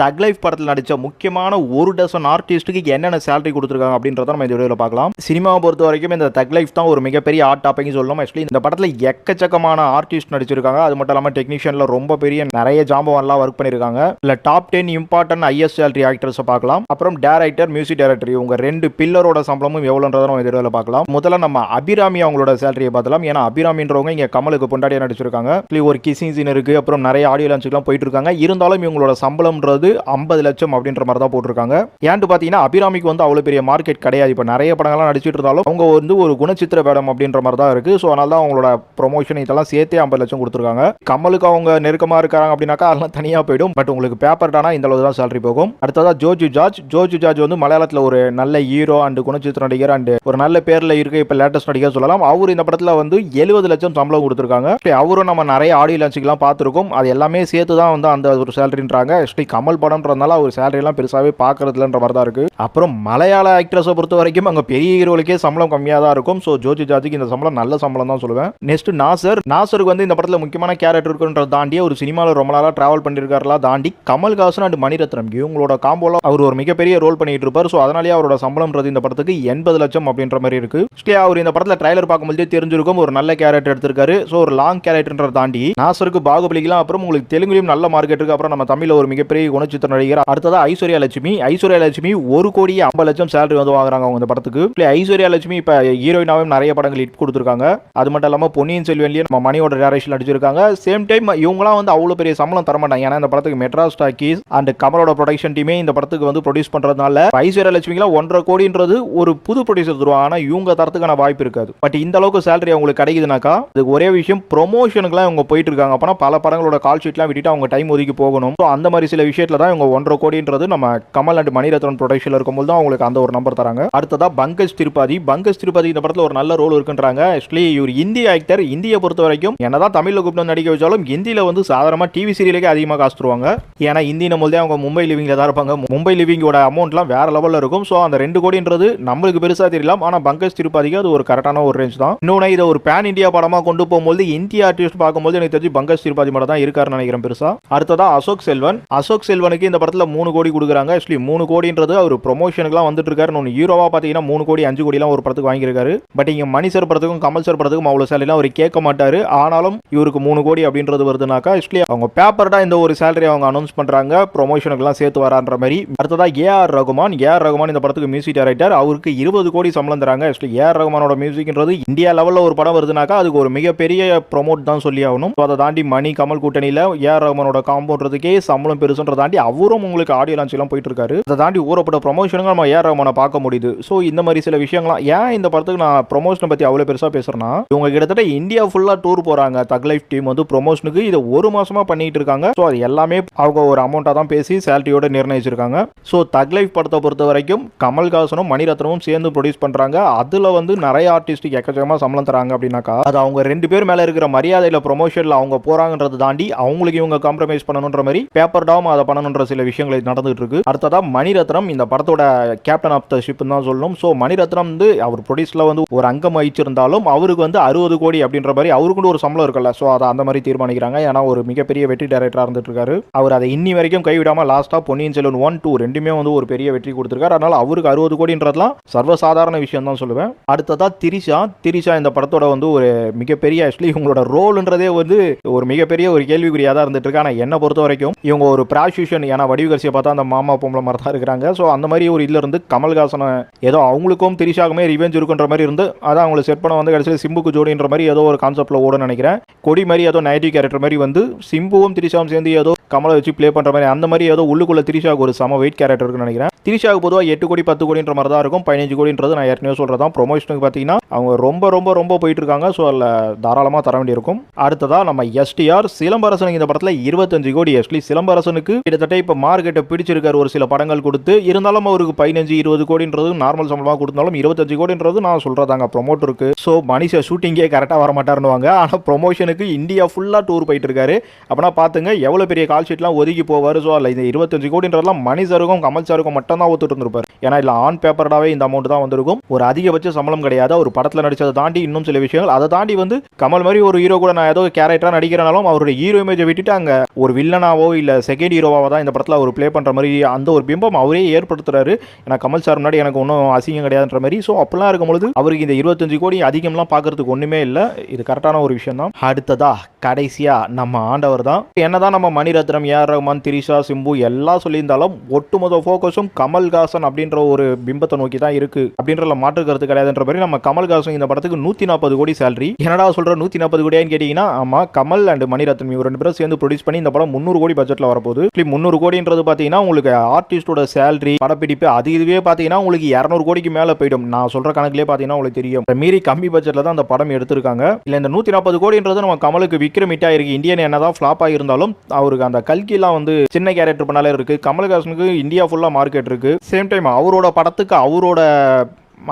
தக் லைஃப் படத்தில் நடித்த முக்கியமான ஒரு டசன் ஆர்டிஸ்ட்டுக்கு என்னென்ன சேலரி கொடுத்துருக்காங்க அப்படின்றத நம்ம இந்த வீடியோவில் பார்க்கலாம். சினிமாவை பொறுத்த வரைக்கும் இந்த தக் லைஃப் தான் ஒரு மிகப்பெரிய ஆர்ட் டாப்பிங் சொல்லணும். ஆக்சுவலி இந்த படத்தில் எக்கச்சக்கமான ஆர்டிஸ்ட் நடிச்சிருக்காங்க. அது மட்டும் இல்லாமல் டெக்னீஷியனில் ரொம்ப பெரிய நிறைய ஜாம்பவான்லாம் ஒர்க் பண்ணியிருக்காங்க இல்லை top ten important IS salary ஆக்டர்ஸை பார்க்கலாம். அப்புறம் டேரக்டர் மியூசிக் டேரக்டர் இவங்க ரெண்டு பில்லரோட சம்பளமும் எவ்வளோன்றதை நம்ம இந்த வீடியோவில் பார்க்கலாம். முதல்ல நம்ம அபிராமி அவங்களோட சேலரியை பார்த்தலாம். ஏன்னா அபிராமின்றவங்க இங்கே கமலுக்கு பொண்டாடியாக நடிச்சிருக்காங்க. ஒரு கிசிங் சீன் இருக்கு. அப்புறம் நிறைய ஆடியோ லான்ச்சுக்கெலாம் போயிட்டு இருக்காங்க. இருந்தாலும் இவங்களோட சம்பளம்ன்றது ஐம்பது லட்சம் அப்படின்ற மாதிரி தான் போட்டிருக்காங்க. ஏன்ட்டு பார்த்தீங்கன்னா அபிராமிக்கு வந்து அவ்வளோ பெரிய மார்க்கெட் கிடையாது. இப்போ நிறைய படங்கள்லாம் நடிச்சிட்டு இருந்தாலும் அவங்க வந்து ஒரு குணச்சித்திர வேடம் அப்படின்ற மாதிரி தான் இருக்கு. ஸோ அதனால தான் அவங்களோட ப்ரொமோஷன் இதெல்லாம் சேர்த்தே ஐம்பது லட்சம் கொடுத்துருக்காங்க. கமலுக்கு அவங்க நெருக்கமாக இருக்காங்க அப்படின்னாக்கா அதெல்லாம் தனியாக போயிடும். பட் உங்களுக்கு பேப்பர் டானா இந்த அளவு தான் சேலரி போகும். அடுத்ததா ஜோஜு ஜார்ஜ். ஜோஜு ஜார்ஜ் வந்து மலையாளத்தில் ஒரு நல்ல ஹீரோ அண்ட் குணச்சித்திர நடிகர் அண்ட் ஒரு நல்ல பேரில் இருக்க. இப்போ லேட்டஸ்ட் நடிகர் சொல்லலாம். அவர் இந்த படத்தில் வந்து எழுபது லட்சம் சம்பளம் கொடுத்துருக்காங்க. அவரும் நம்ம நிறைய ஆடியோ லான்ச்சுக்கெல்லாம் பார்த்துருக்கோம். அது எல்லாமே சேர்த்து தான் வந்து அந்த ஒரு சேலரின்றாங்க ஸ்ரீ கமல் படம்ன்றதுனால அவர் சேலரிலாம் பெருசாகவே பார்க்கறதுலன்ற மாதிரி தான் இருக்குது அப்புறம் மலையாள ஆக்ட்ரஸை பொறுத்த வரைக்கும் அங்கே பெரிய ஹீரோலுக்கே சம்பளம் கம்மியாக தான் இருக்கும். ஸோ ஜோதி ஜாதிக்கு இந்த சம்பளம் நல்ல சம்பளம் தான் சொல்லுவேன். நெக்ஸ்ட் நாசர் நாசருக்கு வந்து இந்த படத்தில் முக்கியமான கேரக்டர் இருக்குன்றத தாண்டி ஒரு சினிமாவில் ரொம்ப நாளாக ட்ராவல் பண்ணியிருக்காருலாம் தாண்டி கமல்ஹாசன் அண்ட் மணிரத்னம். இவங்களோட காம்போல அவர் ஒரு மிகப்பெரிய ரோல் பண்ணிட்டு இருப்பார். ஸோ அதனாலேயே அவரோட சம்பளம்ன்றது இந்த படத்துக்கு எண்பது லட்சம் அப்படின்ற மாதிரி இருக்கு. அவர் இந்த படத்தில் ட்ரைலர் பார்க்கும்போதே தெரிஞ்சிருக்கும். ஒரு நல்ல கேரக்டர் எடுத்திருக்காரு. ஸோ ஒரு லாங் கேரக்டர்ன்றதை தாண்டி நாசருக்கு பாகுபலிக்கலாம் அப்புறம் உங்களுக்கு தெலுங்குலையும் நல்ல மார்க்கெட் இருக்கு. அப்புறம் நம்ம தமிழில் ஒரு மிகப்பெரிய குணச்சித்திர நடிகர்? அடுத்ததா ஐஸ்வர்யா லட்சுமி. ஐஸ்வர்யா லட்சுமி ஒரு கோடியே ஐம்பது லட்சம் சேலரி வந்து வாங்குறாங்க அவங்க இந்த படத்துக்கு. ஐஸ்வர்யா லட்சுமி இப்போ ஹீரோயினாவும் நிறைய படங்கள் ஹிட் கொடுத்துருக்காங்க. அது மட்டும் இல்லாமல் பொன்னியின் செல்வன்லேயும் நம்ம மணியோட டேரக்ஷன் நடிச்சிருக்காங்க. சேம் டைம் இவங்களாம் வந்து அவ்வளோ பெரிய சம்பளம் தர மாட்டாங்க. ஏன்னா இந்த படத்துக்கு மெட்ராஸ் டாக்கீஸ் அண்ட் கமலோட ப்ரொடக்ஷன் டீமே இந்த படத்துக்கு வந்து ப்ரொடியூஸ் பண்ணுறதுனால ஐஸ்வர்யா லட்சுமிலாம் ஒன்றரை கோடின்றது ஒரு புது ப்ரொடியூசர் தருவாங்க. ஆனால் இவங்க தரத்துக்கான வாய்ப்பு இருக்காது. பட் இந்த அளவுக்கு சேலரி அவங்களுக்கு கிடைக்குதுனாக்கா அதுக்கு ஒரே விஷயம் ப்ரொமோஷனுக்குலாம் இவங்க போயிட்டு இருக்காங்க. அப்போனா பல படங்களோட கால் ஷீட்லாம் விட்டுட்டு அவங்க டைம் ஒதுக்கி போகணும். ஸோ அந்த மாதிரி சில விஷயத்தில் தான் இவங்க ஒன்றரை கோடின்றது நம்ம கமல் அண்ட் மணிரத்னம் ப்ரொடக்ஷனில் இருக்கும்போது தான் அவங்களுக்கு அந்த ஒரு நம்பர் தராங்க. அடுத்ததா பங்கஜ் திருப்பாதி பங்கஜ் திருப்பாதி இந்த படத்தில் ஒரு நல்ல ரோல் இருக்குன்றாங்க. ஆக்சுவலி இவர் இந்திய ஆக்டர் இந்தியை பொறுத்த வரைக்கும் என்னதான் தமிழில் கூப்பிட்டு நடிக்க வச்சாலும் ஹிந்தியில் வந்து சாதாரணமாக டிவி சீரியலுக்கே அதிகமாக காசு தருவாங்க. ஏன்னா ஹிந்தி நம்மளதே அவங்க மும்பை லிவிங்கில் தான் இருப்பாங்க. மும்பை லிவிங்கோட அமௌண்ட்லாம் வேற லெவலில் இருக்கும். ஸோ அந்த ரெண்டு கோடின்றது நம்மளுக்கு பெருசாக தெரியலாம். ஆனால் பங்கஜ் திருப்பாதிக்கு அது ஒரு கரெக்டான ஒரு ரேஞ்ச் தான். இன்னொன்று இதை ஒரு பேன் இந்தியா படமாக கொண்டு போகும்போது இந்திய ஆர்டிஸ்ட் பார்க்கும்போது எனக்கு தெரிஞ்சு பங்கஜ் திருப்பாதி மட்டும் தான் இருக்காருன்னு நினைக்கிறேன் பெருசா. அடுத்ததா அசோக் செல்வன். அசோக் செல்வன் செல்வனுக்கு இந்த படத்தில் மூணு கோடி கொடுக்குறாங்க. ஆக்சுவலி மூணு கோடின்றது அவர் ப்ரொமோஷனுக்குலாம் வந்துட்டு இருக்காரு ஒன்று ஹீரோவா பார்த்தீங்கன்னா மூணு கோடி அஞ்சு கோடிலாம் ஒரு படத்துக்கு வாங்கியிருக்காரு. பட் இங்கே மணி சார் படத்துக்கும் கமல் சார் படத்துக்கும் அவ்வளோ சேலரிலாம் அவர் கேட்க மாட்டார். ஆனாலும் இவருக்கு மூணு கோடி அப்படின்றது வருதுனாக்கா ஆக்சுவலி அவங்க பேப்பர்டாக இந்த ஒரு சேலரி அவங்க அனௌன்ஸ் பண்றாங்க. ப்ரொமோஷனுக்குலாம் சேர்த்து வரான்ற மாதிரி. அடுத்ததா ஏஆர் ரகுமான். ஏஆர் ரகுமான் இந்த படத்துக்கு மியூசிக் டைரக்டர் அவருக்கு இருபது கோடி சம்பளம் தராங்க. ஆக்சுவலி ஏஆர் ரகுமானோட மியூசிக்ன்றது இந்தியா லெவலில் ஒரு படம் வருதுனாக்கா அதுக்கு ஒரு மிகப்பெரிய ப்ரொமோட் தான் சொல்லி ஆகணும். அதை தாண்டி மணி கமல் கூட்டணியில் ஏஆர் ரகுமானோட காம்போன்றதுக்கே சம்பளம் பெருசுன்றதை தாண்டி அவரும் உங்களுக்கு ஆடியோ லான்ச்லாம் போயிட்டு இருக்காரு அதை தாண்டி ஊறப்பட்ட ப்ரொமோஷனுங்க நம்ம ஏஆர் ரகுமானை பார்க்க முடியுது. ஸோ இந்த மாதிரி சில விஷயங்கள்லாம் ஏன் இந்த படத்துக்கு நான் ப்ரொமோஷனை பற்றி அவ்வளோ பெருசாக பேசுறேன்னா இவங்க கிட்டத்தட்ட இந்தியா ஃபுல்லாக டூர் போகிறாங்க தக் லைஃப் டீம் வந்து ப்ரொமோஷனுக்கு இதை ஒரு மாசமா பண்ணிட்டு இருக்காங்க. ஸோ அது எல்லாமே அவங்க ஒரு அமௌண்ட்டாக தான் பேசி சேலரியோட நிர்ணயிச்சிருக்காங்க. ஸோ தக் லைஃப் படத்தை பொறுத்த வரைக்கும் கமல்ஹாசனும் மணிரத்னமும் சேர்ந்து ப்ரொடியூஸ் பண்ணுறாங்க அதில் வந்து நிறைய ஆர்டிஸ்ட்டுக்கு எக்கச்சக்கமாக சம்பளம் தராங்க அப்படின்னாக்கா அது அவங்க ரெண்டு பேர் மேலே இருக்கிற மரியாதையில் ப்ரொமோஷனில் அவங்க போகிறாங்கன்றதை தாண்டி அவங்களுக்கு இவங்க காம்ப்ரமைஸ் பண்ணணுன்ற மாதிரி பேப்பர் டாம் அதை பண்ணணுன்ற சில விஷயங்கள் நடந்துகிட்டு இருக்கு அடுத்ததா மணிரத்னம் இந்த படத்தோட கேப்டன் ஆஃப் த ஷிப் தான் சொல்லணும். ஸோ மணிரத்னம் வந்து அவர் ப்ரொடியூஸில் வந்து ஒரு அங்கம் வகிச்சிருந்தாலும் அவருக்கு வந்து அறுபது கோடி அப்படின்ற மாதிரி அவருக்கு ஒரு சம்பளம் இருக்குல்ல. ஸோ அதை அந்த மாதிரி தீர்மானிக்கிறாங்க. ஏன்னா ஒரு மிகப்பெரிய வெற்றி டைரக்டராக இருந்துட்டு இருக்காரு அவர் அதை இன்னி வரைக்கும் கைவிடாம லாஸ்ட்டாக பொன்னியின் செல்வன் ஒன் டூ ரெண்டுமே வந்து ஒரு பெரிய வெற்றி கொடுத்துருக்காரு. அதனால அவருக்கு அறுபது கோடின்றதுலாம் சர்வசாதாரண விஷயம் தான் சொல்லுவேன். அடுத்ததா திரிஷா. திரிஷா இந்த படத்தோட வந்து ஒரு மிகப்பெரிய ஆக்சுவலி இவங்களோட ரோல்ன்றதே வந்து ஒரு மிகப்பெரிய ஒரு கேள்விக்குறியாக தான் இருந்துட்டு இருக்கு ஆனால் என்னை பொறுத்த வரைக்கும் இவங்க ஒரு ப்ராசியூஷன் ஏன்னா வடிவகரிசியை பார்த்தா அந்த மாமா பொம்பளை மாதிரி தான் இருக்கிறாங்க. ஸோ அந்த மாதிரி ஒரு இதுல இருந்து கமல்ஹாசனை ஏதோ அவங்களுக்கும் திரிஷாக்குமே ரிவெஞ்ச் இருக்குன்ற மாதிரி இருந்து அதான் அவங்களை செட் பண்ண வந்து கடைசியில் சிம்புக்கு ஜோடின்ற மாதிரி ஏதோ ஒரு கான்செப்ட்ல ஓட நினைக்கிறேன். கொடி மாதிரி ஏதோ நைட்டிவ் கேரக்டர் மாதிரி வந்து சிம்புவும் திரிஷாவும் சேர்ந்து ஏதோ கமலை வச்சு ப்ளே பண்ற மாதிரி அந்த மாதிரி ஏதோ உள்ளுக்குள்ள திரிஷாவுக்கு ஒரு சம வெயிட் கேரக்டர் இருக்குன்னு நினைக்கிறேன். திரிஷாவுக்கு பொதுவாக எட்டு கோடி பத்து கோடின்ற மாதிரி தான் இருக்கும். பதினஞ்சு கோடின்றது நான் ஏற்கனவே தான் ப்ரொமோஷனுக்கு பார்த்தீங்கன்னா அவங்க ரொம்ப ரொம்ப ரொம்ப போயிட்டு இருக்காங்க ஸோ அதில் தாராளமாக தர வேண்டியிருக்கும். அடுத்ததாக நம்ம எஸ்டிஆர் சிலம்பரசனுக்கு இந்த படத்தில் இருபத்தஞ்சு கோடி. எஸ்லி சிலம்பரசனுக்கு கிட்டத்தட்ட இப்போ மார்க்கெட்டை பிடிச்சிருக்காரு ஒரு சில படங்கள் கொடுத்து இருந்தாலும் அவருக்கு பதினஞ்சு இருபது கோடின்றது நார்மல் சம்பளமாக கொடுத்தாலும் இருபத்தஞ்சு கோடின்றது நான் சொல்கிறதாங்க ப்ரொமோட்டருக்கு ஸோ மனுஷ ஷூட்டிங்கே கரெக்டாக வர மாட்டாருன்னுவாங்க ஆனால் ப்ரொமோஷனுக்கு இந்தியா ஃபுல்லாக டூர் போயிட்டு இருக்காரு அப்படின்னா பார்த்துங்க எவ்வளோ பெரிய கால் ஷீட்லாம் ஒதுக்கி போவார். ஸோ அதில் இந்த இருபத்தஞ்சு கோடின்றதெல்லாம் மணி கமல் சாருக்கும் மட்டும் மட்டும் தான் ஒத்துட்டு இருந்திருப்பார் ஏன்னா இல்லை ஆன் பேப்பர்டாவே இந்த அமௌண்ட் தான் வந்திருக்கும். ஒரு அதிகபட்ச சம்பளம் கிடையாது. ஒரு படத்தில் நடிச்சதை தாண்டி இன்னும் சில விஷயங்கள். அதை தாண்டி வந்து கமல் மாதிரி ஒரு ஹீரோ கூட நான் ஏதோ கேரக்டராக நடிக்கிறனாலும் அவருடைய ஹீரோ இமேஜை விட்டுட்டு அங்கே ஒரு வில்லனாவோ இல்லை செகண்ட் ஹீரோவாவோ தான் இந்த படத்தில் அவர் ப்ளே பண்ணுற மாதிரி அந்த ஒரு பிம்பம் அவரே ஏற்படுத்துறாரு. ஏன்னா கமல் சார் முன்னாடி எனக்கு ஒன்றும் அசிங்கம் கிடையாதுன்ற மாதிரி. ஸோ அப்படிலாம் இருக்கும்பொழுது அவருக்கு இந்த இருபத்தஞ்சு கோடி அதிகம்லாம் பார்க்கறதுக்கு ஒன்றுமே இல்லை. இது கரெக்டான ஒரு விஷயம் தான். அடுத்ததா கடைசியாக நம்ம ஆண்டவர் தான். என்னதான் நம்ம மணிரத்னம் ஏஆர் ரஹ்மான் திரிஷா சிம்பு எல்லாம் சொல்லியிருந்தாலும் ஒட்டுமொத்த ஃபோக்கஸும் கமல்ஹாசன் அப்படின்னு அப்படின்ற ஒரு பிம்பத்தை நோக்கி தான் இருக்கு. அப்படின்றல மாற்று கருத்து கிடையாதுன்ற மாதிரி நம்ம கமல்ஹாசன் இந்த படத்துக்கு நூத்தி நாற்பது கோடி சேலரி என்னடா சொல்ற நூத்தி நாற்பது கோடியான்னு கேட்டீங்கன்னா ஆமா கமல் அண்ட் மணிரத்னம் இவர் ரெண்டு பேரும் சேர்ந்து ப்ரொடியூஸ் பண்ணி இந்த படம் முந்நூறு கோடி பட்ஜெட்ல வரப்போகுது. முந்நூறு கோடின்றது பாத்தீங்கன்னா உங்களுக்கு ஆர்டிஸ்டோட சேலரி படப்பிடிப்பு அது இதுவே பார்த்தீங்கன்னா உங்களுக்கு இரநூறு கோடிக்கு மேலே போயிடும். நான் சொல்ற கணக்குலேயே பாத்தீங்கன்னா உங்களுக்கு தெரியும். இந்த மீறி கம்மி பட்ஜெட்ல தான் அந்த படம் எடுத்திருக்காங்க. இல்லை இந்த நூத்தி நாற்பது கோடின்றது நம்ம கமலுக்கு விக்ரம் ஹிட் ஆயிருக்கு இந்தியன் என்னதான் ஃப்ளாப் ஆயிருந்தாலும் அவருக்கு அந்த கல்கிலாம் வந்து சின்ன கேரக்டர் பண்ணாலே இருக்கு. கமல்ஹாசனுக்கு இந்தியா ஃபுல்லா மார்க்கெட் இருக்கு. சேம் டைம் அவரோட படத்துக்கு அவரோட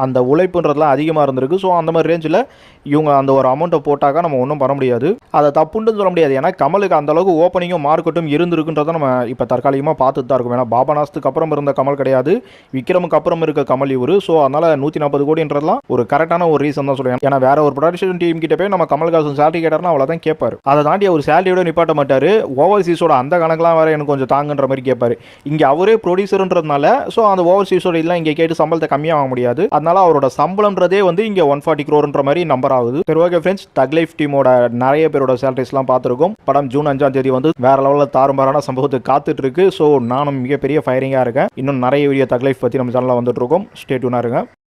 அந்த உழைப்புன்றதுலாம் அதிகமாக இருந்திருக்கு. ஸோ அந்த மாதிரி ரேஞ்சில் இவங்க அந்த ஒரு அமௌண்ட்டை போட்டாக்கா நம்ம ஒன்றும் பண்ண முடியாது. அதை தப்புன்னு சொல்ல முடியாது. ஏன்னா கமலுக்கு அந்தளவுக்கு ஓப்பனிங்கும் மார்க்கெட்டும் இருந்திருக்குன்றதை நம்ம இப்போ தற்காலிகமாக பார்த்துட்டு தான் இருக்கும். ஏன்னா பாபநாஸ்துக்கு அப்புறம் இருந்த கமல் கிடையாது. விக்ரமுக்கு அப்புறம் இருக்க கமல் இவர். ஸோ அதனால் நூற்றி நாற்பது கோடின்றதுலாம் ஒரு கரெக்டான ஒரு ரீசன் தான் சொல்லுவேன் ஏன்னா வேற ஒரு ப்ரொடக்ஷன் டீம் கிட்ட போய் நம்ம கமல்ஹாசன் சேலரி கேட்டார்னா அவ்வளோதான் கேட்பார். அதை தாண்டி அவர் சேலரியோட நிப்பாட்ட மாட்டார். ஓவர்சீஸோட அந்த கணக்கெலாம் வேறு எனக்கு கொஞ்சம் தாங்குன்ற மாதிரி கேட்பார். இங்கே அவரே ப்ரொடியூசருன்றதுனால ஸோ அந்த ஓவர்சீஸோட இதெல்லாம் இங்கே கேட்டு சம்பளத்தை கம்மியாக வாங்க முடியாது. அதனால அவரோட சம்பளம்ன்றதே வந்து இங்கே ஒன் ஃபார்ட்டி க்ரோர்ன்ற மாதிரி நம்பர் ஆகுது. சரி ஓகே ஃப்ரெண்ட்ஸ் தக் லைஃப் டீமோட நிறைய பேரோட சேலரிஸ்லாம் பார்த்துருக்கோம். படம் ஜூன் அஞ்சாம் தேதி வந்து வேற லெவலில் தாறுமாறான சம்பவத்தை காத்துட்டு இருக்கு ஸோ நானும் மிகப்பெரிய ஃபயரிங்காக இருக்கேன். இன்னும் நிறைய வீடியோ தக் லைஃப் பற்றி நம்ம சேனலில் வந்துட்டு இருக்கோம் ஸ்டேட்யூனாக இருங்க.